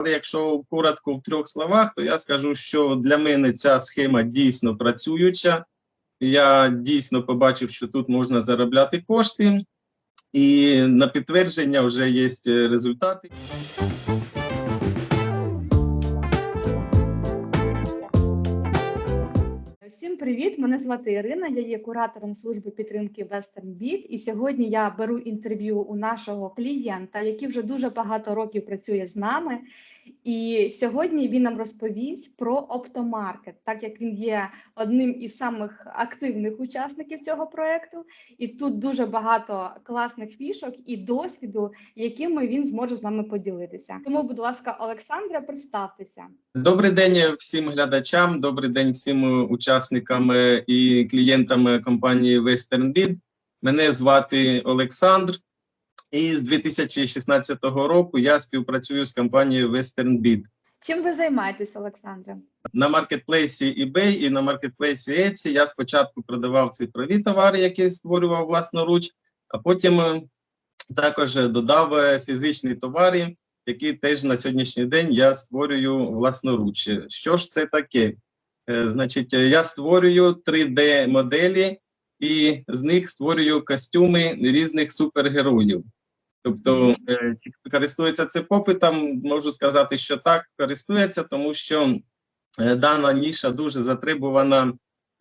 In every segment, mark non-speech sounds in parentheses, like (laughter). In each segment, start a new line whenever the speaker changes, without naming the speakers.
Але якщо коротко в трьох словах, то я скажу, що для мене ця схема дійсно працююча. Я дійсно побачив, що тут можна заробляти кошти, і на підтвердження вже є результати.
Всім привіт! Мене звати Ірина. Я є куратором служби підтримки Western Beat. І сьогодні я беру інтерв'ю у нашого клієнта, який вже дуже багато років працює з нами. І сьогодні він нам розповість про оптомаркет, так як він є одним із самих активних учасників цього проекту. І тут дуже багато класних фішок і досвіду, якими він зможе з нами поділитися. Тому, будь ласка, Олександра, представтеся.
Добрий день всім глядачам, добрий день всім учасникам е, і клієнтам е, компанії Western Bid. Мене звати Олександр, і з 2016 року я співпрацюю з компанією Western Bid.
Чим ви займаєтесь, Олександре?
На маркетплейсі eBay і на маркетплейсі Etsy я спочатку продавав цифрові товари, які створював власноруч, а потім е, також додав е, фізичні товари, які теж на сьогоднішній день я створюю власноруч. Що ж це таке? Е, Значить, я створюю 3D-моделі і з них створюю костюми різних супергероїв. Тобто, е, чи користується це попитом, можу сказати, що так, користується, тому що е, дана ніша дуже затребувана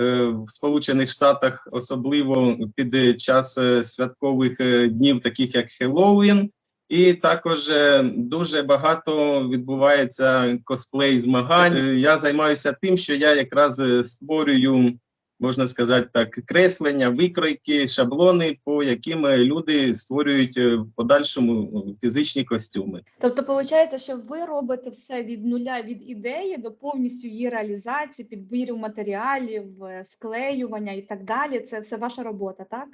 е, в Сполучених Штатах, особливо під час е, святкових е, днів, таких як Хеллоуін. І також е, дуже багато відбувається косплей змагань. Е, Я займаюся тим, що я якраз е, створюю, можна сказати так, креслення, викройки, шаблони, по яким люди створюють е, в подальшому е, фізичні костюми.
Тобто, виходить, що ви робите все від нуля від ідеї до повністю її реалізації, підбіру матеріалів, е, склеювання і так далі. Це все ваша робота, так?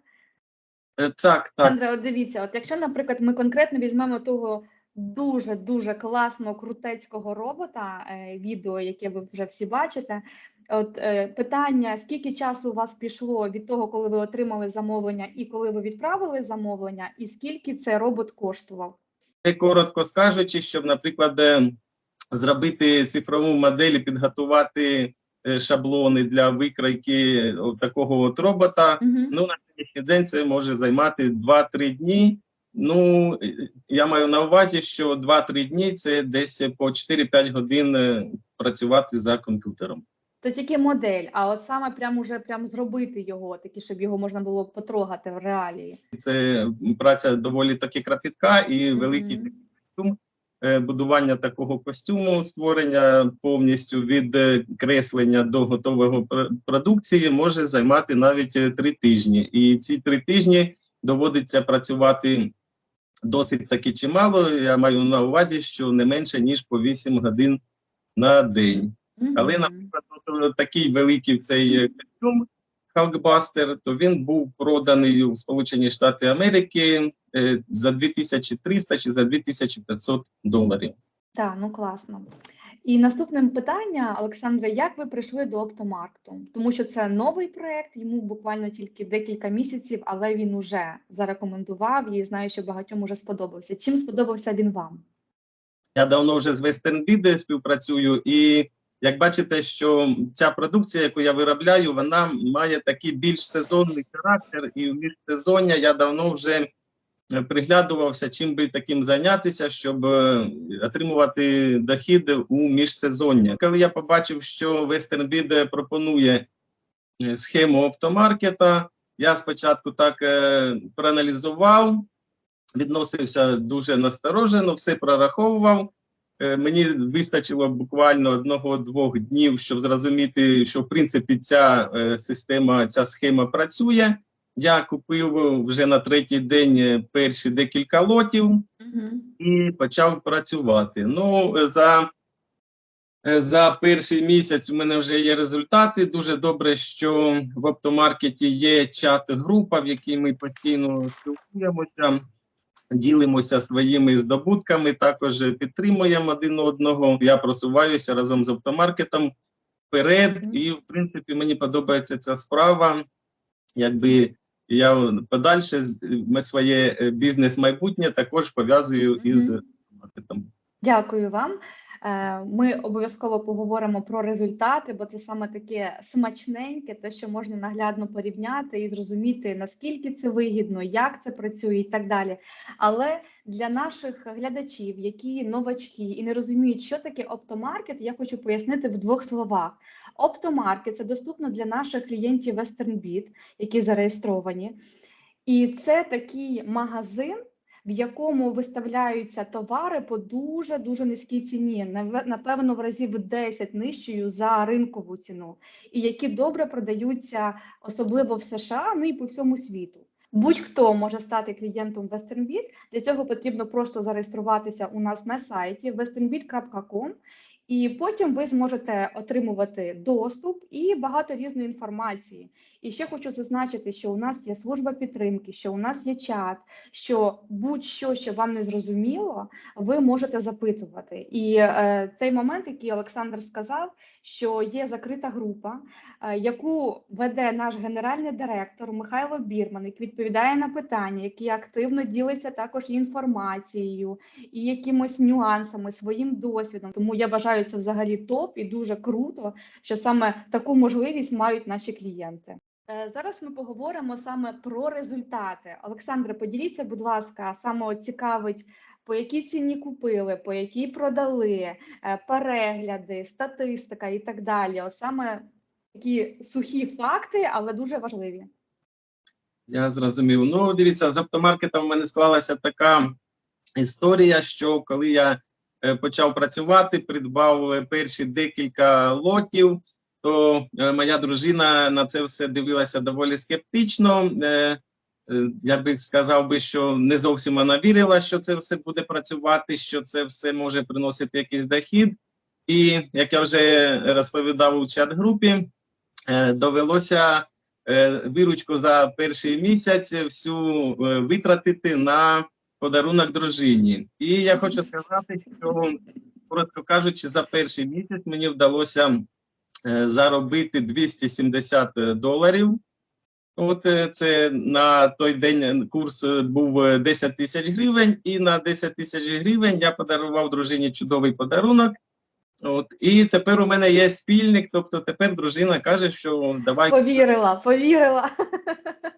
Так, так.
Андре, от дивіться, от якщо, наприклад, ми конкретно візьмемо того дуже дуже класного крутецького робота, е, відео, яке ви вже всі бачите. От е, питання: скільки часу у вас пішло від того, коли ви отримали замовлення, і коли ви відправили замовлення, і скільки цей робот коштував?
Це коротко скажучи, щоб, наприклад, е, зробити цифрову модель, і підготувати е, шаблони для викройки от такого от робота.
Угу.
Ну, на сьогоднішній день це може займати 2-3 дні. Ну, е, я маю на увазі, що 2-3 дні це десь по 4-5 годин е, працювати за комп'ютером.
То тільки модель, а от саме прям уже прям зробити його, такі, щоб його можна було потрогати в реалії.
Це праця доволі таки кропітка і великий такий костюм. Е, Будування такого костюму, створення повністю від е, креслення до готового пр- продукції може займати навіть е, три тижні. І ці три тижні доводиться працювати досить таки чимало. Я маю на увазі, що не менше ніж по 8 годин на день. Але, наприклад, от такий великий цей е, костюм Халкбастер, то він був проданий у Сполучені Штати Америки е, за 2300 чи за 2500 доларів.
Так, ну класно. І наступне питання, Олександре, як ви прийшли до оптомаркту? Тому що це новий проект, йому буквально тільки декілька місяців, але він уже зарекомендував і знаю, що багатьом уже сподобався. Чим сподобався він вам?
Я давно вже з Western Bid співпрацюю, і як бачите, що ця продукція, яку я виробляю, вона має такий більш сезонний характер, і в міжсезоння я давно вже е, приглядувався, чим би таким зайнятися, щоб е, отримувати дохід у міжсезоння. Коли я побачив, що Western пропонує е, схему оптомаркета, я спочатку так проаналізував, відносився дуже насторожено, все прораховував. Е, Мені вистачило буквально одного-двох днів, щоб зрозуміти, що в принципі ця е, система, ця схема працює. Я купив вже на третій день е, перші декілька лотів і почав працювати. Ну, за, за перший місяць у мене вже є результати. Дуже добре, що в оптомаркеті є чат-група, в якій ми постійно спілкуємося, ділимося своїми здобутками, також підтримуємо один одного. Я просуваюся разом з оптомаркетом вперед, і в принципі мені подобається ця справа. Якби я подальше своє е, бізнес майбутнє також пов'язую із маркетом.
Дякую вам. Е, Ми обов'язково поговоримо про результати, бо це саме таке смачненьке, те, що можна наглядно порівняти і зрозуміти, наскільки це вигідно, як це працює і так далі. Але для наших глядачів, які новачки і не розуміють, що таке оптомаркет, я хочу пояснити в двох словах. Оптомаркет це доступно для наших клієнтів WesternBit, які зареєстровані. І це такий магазин, в якому виставляються товари по дуже дуже низькій ціні, напевно, в разів 10 нижчою за ринкову ціну, і які добре продаються, особливо в США, ну і по всьому світу. Будь-хто може стати клієнтом WesternBit. Для цього потрібно просто зареєструватися у нас на сайті westernbit.com, і потім ви зможете отримувати доступ і багато різної інформації. І ще хочу зазначити, що у нас є служба підтримки, що у нас є чат, що будь-що, що вам не зрозуміло, ви можете запитувати. І е, той момент, який Олександр сказав, що є закрита група, е, яку веде наш генеральний директор Михайло Бірман, який відповідає на питання, який активно ділиться також інформацією і якимось нюансами, своїм досвідом. Тому я вважаю це взагалі топ і дуже круто, що саме таку можливість мають наші клієнти. Е, Зараз ми поговоримо саме про результати. Олександре, поділіться, будь ласка, саме цікавить, по якій ціні купили, по якій продали, е, перегляди, статистика і так далі. От саме такі сухі факти, але дуже важливі.
Я зрозумів. Ну, дивіться, з автомаркетом в мене склалася така історія, що коли я почав працювати, придбав е, перші декілька лотів, то е, моя дружина на це все дивилася доволі скептично. Е, е, Я би сказав би, що не зовсім вона вірила, що це все буде працювати, що це все може приносити якийсь дохід. І як я вже розповідав у чат-групі, е, довелося е, виручку за перший місяць всю е, витратити на подарунок дружині. І я хочу сказати, що, коротко кажучи, за перший місяць мені вдалося е, заробити 270 доларів. От е, це на той день курс був е, 10 тисяч гривень, і на 10 тисяч гривень я подарував дружині чудовий подарунок. От, і тепер у мене є спільник, тобто тепер дружина каже, що давай
Повірила, повірила,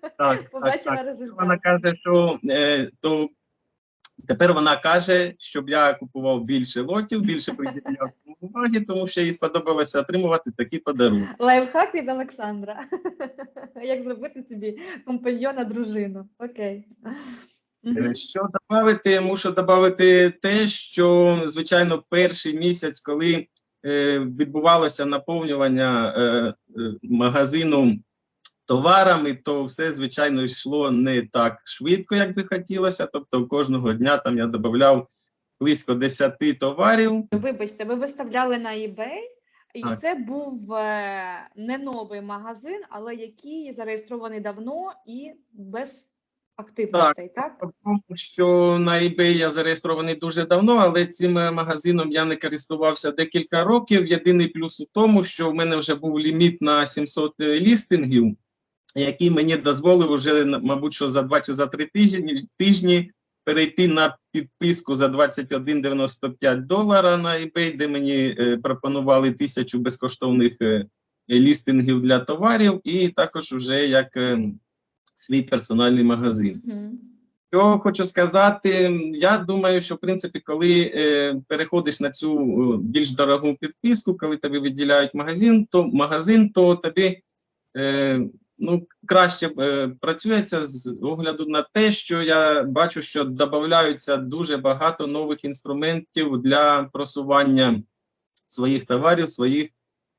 так, так,
побачила
так.
результат.
Вона каже, що е, то тепер вона каже, щоб я купував більше лотів, більше приділяв уваги, тому що їй сподобалося отримувати такі подарунки.
Лайфхак від Олександра. (laughs) Як зробити собі компаньйона дружину? Окей.
Е, Що додати, мушу додати те, що звичайно перший місяць, коли е, відбувалося наповнювання е, е, магазину товарами, то все звичайно йшло не так швидко, як би хотілося. Тобто кожного дня там я додавав близько 10 товарів.
Вибачте, ви виставляли на eBay, і
Так.
це був е, не новий магазин, але який зареєстрований давно і без активностей, так?
Тому що на eBay я зареєстрований дуже давно, але цим е, магазином я не користувався декілька років. Єдиний плюс у тому, що в мене вже був ліміт на 700 лістингів, який мені дозволив уже, мабуть, що за два чи за три тижні, тижні перейти на підписку за 21,95 долара на eBay, де мені е, пропонували тисячу безкоштовних е, лістингів для товарів, і також вже як е, свій персональний магазин.
Мгм.
Що хочу сказати, я думаю, що в принципі, коли е, переходиш на цю е, більш дорогу підписку, коли тобі виділяють магазин, то магазин, то тобі е, ну, краще е, працюється з огляду на те, що я бачу, що додаються дуже багато нових інструментів для просування своїх товарів, своїх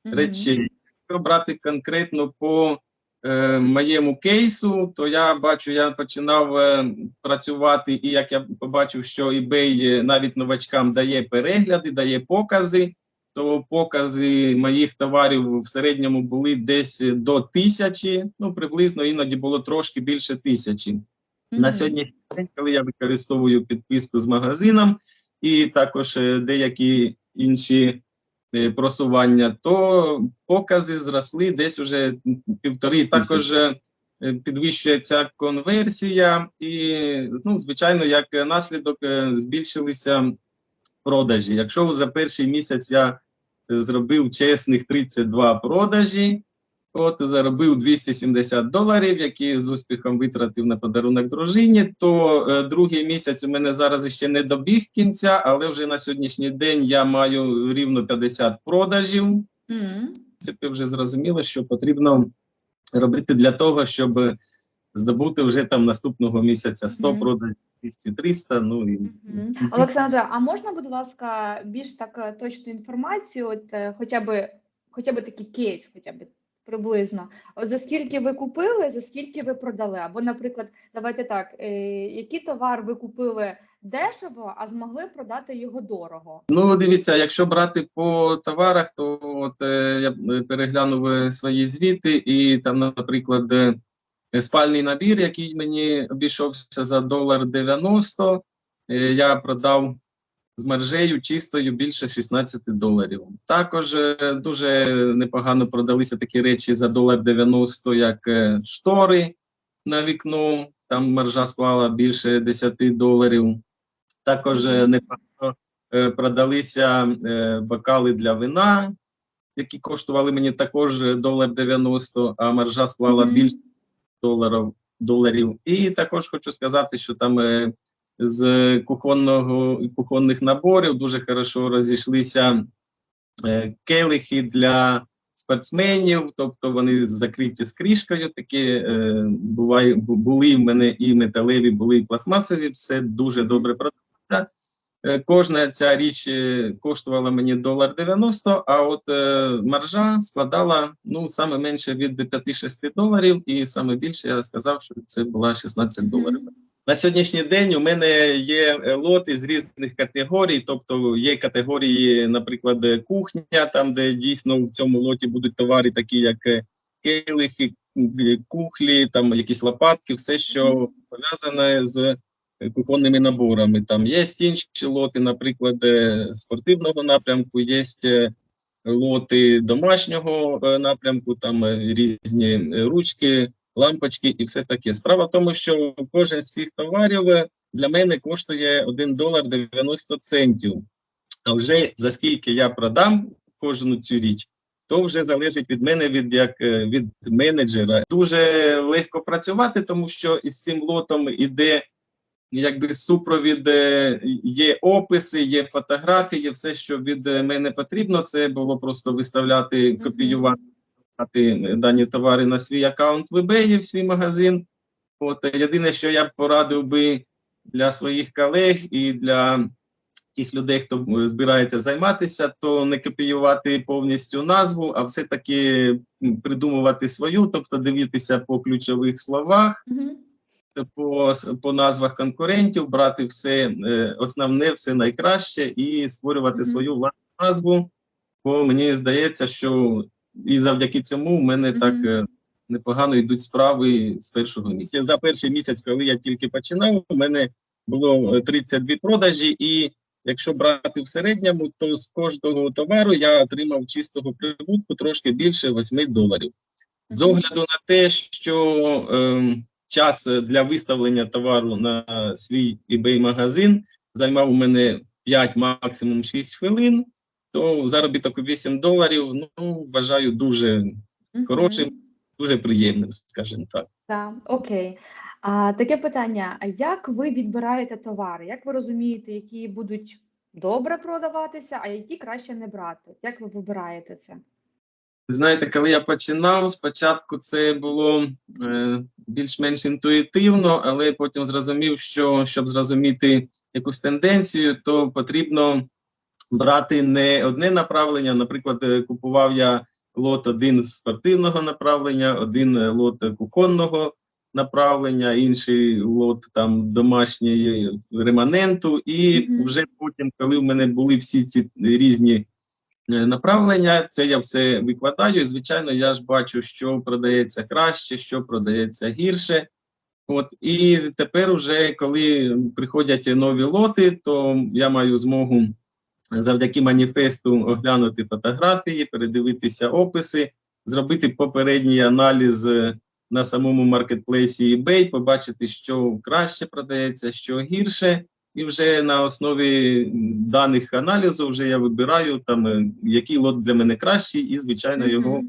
Мгм.
речей. Якщо брати конкретно по е, моєму кейсу, то я бачу, я починав е, працювати, і як я побачив, що eBay е, навіть новачкам дає перегляди, дає покази, то покази моїх товарів в середньому були десь до тисячі, ну приблизно іноді було трошки більше тисячі. На
Мгм.
сьогоднішній день, коли я використовую підписку з магазином і також е, деякі інші е, просування, то покази зросли десь уже півтори. Також е, підвищується конверсія, і, ну, звичайно, як наслідок збільшилися продажі. Якщо за перший місяць я зробив чесних 32 продажі, от заробив 270 доларів, які з успіхом витратив на подарунок дружині, то е, другий місяць у мене зараз ще не добіг кінця, але вже на сьогоднішній день я маю рівно 50 продажів.
М.
принципі, вже зрозуміло, що потрібно робити для того, щоб здобути вже там наступного місяця 100
Мгм.
продажів, 200-300, ну і
Мгм. Олександра, а можна, будь ласка, більш так е, точну інформацію, от е, хоча б хоча б такий кейс, хоча б приблизно. От за скільки ви купили, за скільки ви продали? Або, наприклад, давайте так, е, який товар ви купили дешево, а змогли продати його дорого?
Ну, дивіться, якщо брати по товарах, то от е, я е, переглянув свої звіти, і там, наприклад, спальний набір, який мені обійшовся за долар 90, е, я продав з маржею чистою більше 16 доларів. Також е, дуже непогано продалися такі речі за долар 90, як е, штори на вікно. Там маржа склала більше 10 доларів. Також непогано продалися бокали для вина, які коштували мені також долар 90, а маржа склала більше доларів, доларів. І також хочу сказати, що там е, з кухонного кухонних наборів дуже хорошо розійшлися е, келихи для спортсменів, тобто вони закриті з кришкою. Такі е, буває, були в мене і металеві, були і пластмасові. Все дуже добре продалося. Е, Кожна ця річ е, коштувала мені долар 90, а от е, маржа складала ну саме менше від 5-6 доларів, і саме більше я сказав, що це була 16 доларів. На сьогоднішній день у мене є лоти з різних категорій, тобто є категорії, наприклад, кухня, там де дійсно в цьому лоті будуть товари, такі як келихи, кухлі, там якісь лопатки, все, що пов'язане з кухонними наборами. Там є інші лоти, наприклад, е, спортивного напрямку, є е, лоти домашнього е, напрямку, там е, різні е, ручки, лампочки і все таке. Справа в тому, що кожен з цих товарів е, для мене коштує 1 долар 90 центів. А вже за скільки я продам кожну цю річ, то вже залежить від мене, від як е, від менеджера. Дуже легко працювати, тому що із цим лотом іде якби супровід, е, є описи, є фотографії, все, що від е, мене потрібно, це було просто виставляти, копіювати дані товари на свій аккаунт в eBay, в свій магазин. От е, єдине, що я б порадив би для своїх колег і для тих людей, хто збирається займатися, то не копіювати повністю назву, а все-таки придумувати свою, тобто дивитися по ключових словах,
Мгм.
По, по назвах конкурентів, брати все е, основне, все найкраще і створювати
Мгм.
свою власну назву. Бо мені здається, що і завдяки цьому в мене
Мгм.
так е, непогано йдуть справи з першого місяця. За перший місяць, коли я тільки починав, у мене було е, 32 продажі, і якщо брати в середньому, то з кожного товару я отримав чистого прибутку трошки більше 8 доларів. З огляду на те, що ем, час для виставлення товару на свій eBay магазин займав у мене 5, максимум 6 хвилин, то заробіток у 8 доларів ну, вважаю дуже хорошим, дуже приємним, скажімо так.
Так, окей. А таке питання: а як ви відбираєте товари? Як ви розумієте, які будуть добре продаватися, а які краще не брати? Як ви вибираєте це?
Знаєте, коли я починав, спочатку це було е, більш-менш інтуїтивно, але потім зрозумів, що щоб зрозуміти якусь тенденцію, то потрібно брати не одне направлення. Наприклад, е, купував я лот один з спортивного направлення, один е, лот кухонного направлення, інший лот там домашньої реманенту. І
Мгм.
вже потім, коли в мене були всі ці різні направлення. Це я все викладаю. І, звичайно, я ж бачу, що продається краще, що продається гірше. От і тепер, уже коли приходять нові лоти, то я маю змогу завдяки маніфесту оглянути фотографії, передивитися описи, зробити попередній аналіз е, на самому маркетплейсі eBay, побачити, що краще продається, що гірше. І вже на основі даних аналізу вже я вибираю там, е, який лот для мене кращий, і звичайно його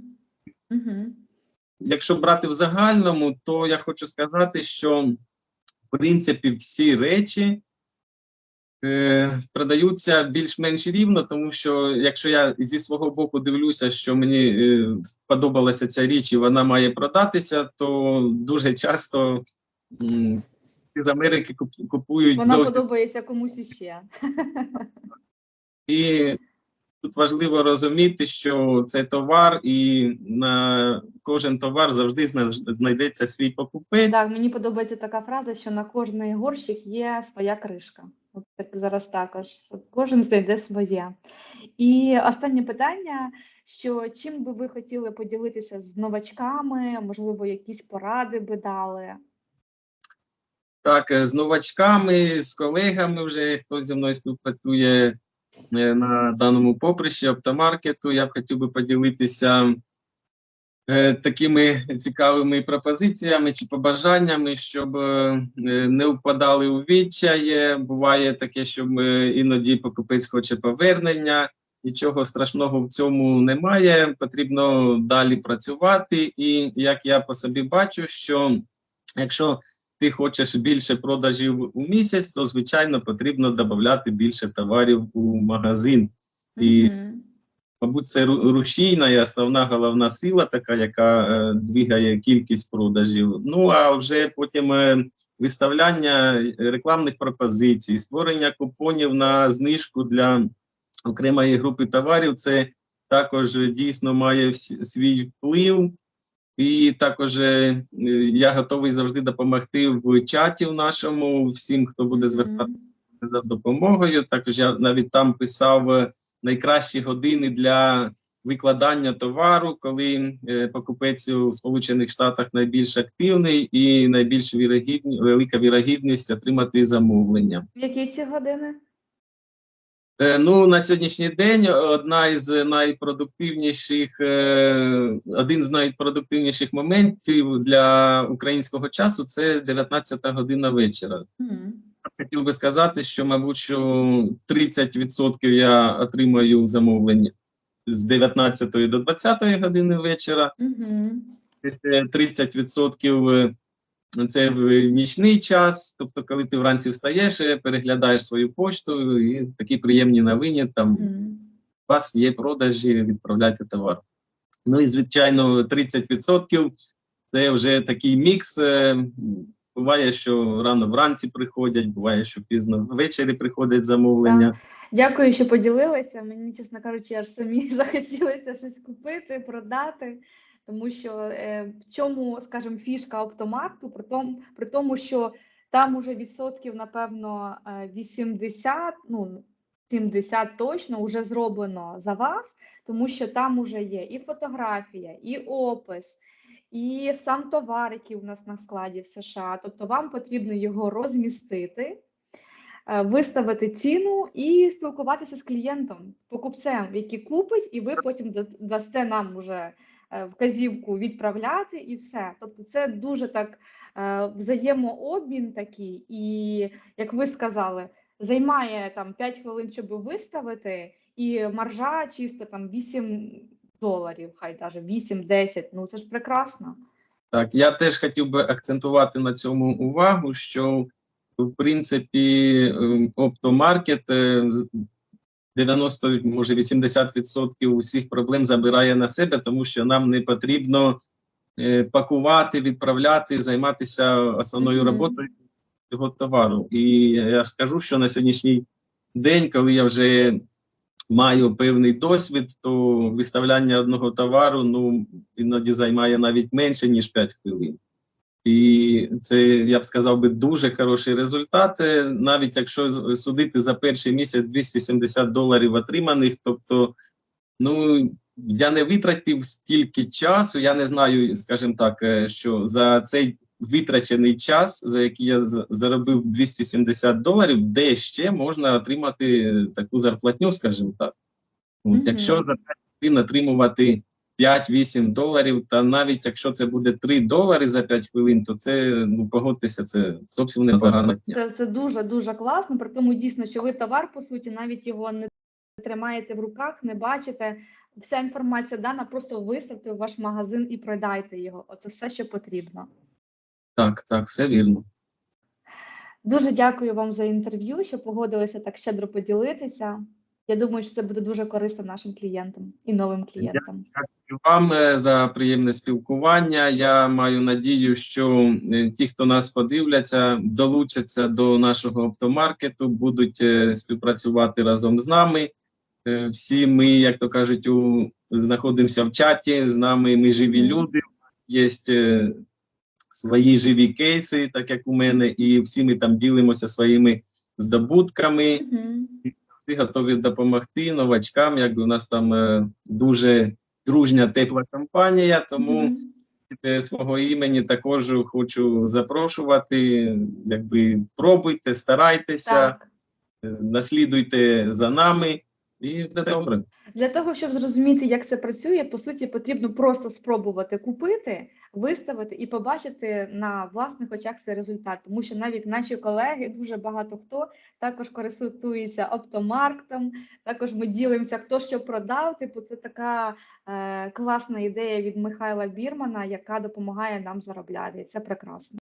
якщо брати в загальному, то я хочу сказати, що в принципі всі речі е, продаються більш-менш рівно, тому що якщо я зі свого боку дивлюся, що мені е, сподобалася ця річ і вона має продатися, то дуже часто м, з Америки купують
Вона
зовсім
подобається комусь іще.
І тут важливо розуміти, що це товар, і на кожен товар завжди знайдеться свій покупець.
Так, мені подобається така фраза, що на кожний горщик є своя кришка. От так зараз також. От кожен знайде своє. І останнє питання: що чим би ви хотіли поділитися з новачками, можливо, якісь поради би дали?
Так, е, з новачками, з колегами, вже хто зі мною співпрацює е, на даному поприщі оптомаркету, я б хотів би поділитися е, такими цікавими пропозиціями чи побажаннями, щоб не впадали у відчай. Буває таке, що іноді покупець хоче повернення. Нічого страшного в цьому немає. Потрібно далі працювати. І як я по собі бачу, що якщо ти хочеш більше продажів у місяць, то звичайно потрібно додати більше товарів у магазин. І,
Мгм.
мабуть, це рушійна і основна головна сила, така, яка е, двигає кількість продажів. Ну а вже потім е, виставляння рекламних пропозицій, створення купонів на знижку для окремої групи товарів. Це також е, дійсно має свій вплив. І також е, я готовий завжди допомогти в чаті в нашому всім, хто буде звертати за допомогою. Також я навіть там писав е, найкращі години для викладання товару, коли е, покупець у Сполучених Штатах найбільш активний і найбільш вірогідні, велика вірогідність отримати замовлення.
Які ці години?
Е, Ну, на сьогоднішній день одна із найпродуктивніших, е, один з найпродуктивніших моментів для українського часу це 19 година вечора.
Мгм.
Хотів би сказати, що, мабуть, що 30% я отримаю замовлень з 19 до 20 години вечора. Е, 30% е, це в нічний час, тобто, коли ти вранці встаєш, переглядаєш свою пошту і такі приємні новини, там
Мгм.
у вас є продажі, відправляйте товар. Ну і звичайно, 30% це вже такий мікс. е, Буває, що рано вранці приходять, буває, що пізно ввечері приходять замовлення.
Дякую, що поділилися. Мені, чесно кажучи, аж самі (laughs) захотілося щось купити, продати. Тому що е, в чому, скажімо, фішка оптомаркту, при тому, при тому, що там уже відсотків, напевно, е, 80, ну 70 точно вже зроблено за вас, тому що там уже є і фотографія, і опис, і сам товар, який у нас на складі в США. Тобто вам потрібно його розмістити е, виставити ціну і спілкуватися з клієнтом, покупцем, який купить, і ви потім дасте нам уже е, вказівку відправляти і все. Тобто це дуже так е, взаємообмін такий, і як ви сказали, займає там 5 хвилин, щоб виставити, і маржа чисто там 8 доларів, хай даже 8-10, ну це ж прекрасно.
Так, я теж хотів би акцентувати на цьому увагу, що в принципі ем, оптомаркет е, 90, може 80% усіх проблем забирає на себе, тому що нам не потрібно е, пакувати, відправляти, займатися основною роботою цього товару. І я ж скажу, що на сьогоднішній день, коли я вже маю певний досвід, то виставляння одного товару ну іноді займає навіть менше ніж 5 хвилин. І це я б сказав би дуже хороший результат. Е, Навіть якщо судити за перший місяць 270 доларів отриманих, тобто, ну я не витратив стільки часу. Я не знаю, скажімо так, е, що за цей витрачений час, за який я за- заробив 270 доларів, де ще можна отримати таку зарплатню, скажімо так. От,
Мгм.
Якщо за 5 хвилин отримувати 5-8 доларів. Та навіть якщо це буде 3 долари за 5 хвилин, то це ну погодьтеся, це зовсім не дня.
Це, це дуже дуже класно. При тому дійсно, що ви товар, по суті, навіть його не тримаєте в руках, не бачите. Вся інформація дана, просто виставте в ваш магазин і продайте його. Оце все, що потрібно.
Так, так, все вірно.
Дуже дякую вам за інтерв'ю, що погодилися так щедро поділитися. Я думаю, що це буде дуже корисно нашим клієнтам і новим клієнтам.
Дякую вам е, за приємне спілкування. Я маю надію, що е, ті, хто нас подивляться, долучаться до нашого оптомаркету, будуть е, співпрацювати разом з нами. Всі ми, як то кажуть, у, знаходимося в чаті. З нами ми живі люди. Є свої живі кейси, так як у мене, і всі ми там ділимося своїми здобутками. Готові допомогти новачкам. Якби у нас там е, дуже дружня тепла компанія, тому
Мгм.
від свого імені також хочу запрошувати. Якби пробуйте, старайтеся,
Так.
е, наслідуйте за нами, і все добре.
Для того, щоб зрозуміти, як це працює, по суті, потрібно просто спробувати купити, виставити і побачити на власних очах цей результат. Тому що навіть наші колеги, дуже багато хто також користується оптомарктом, також ми ділимося, хто що продав. Типу, це така е, класна ідея від Михайла Бірмана, яка допомагає нам заробляти. Це прекрасно.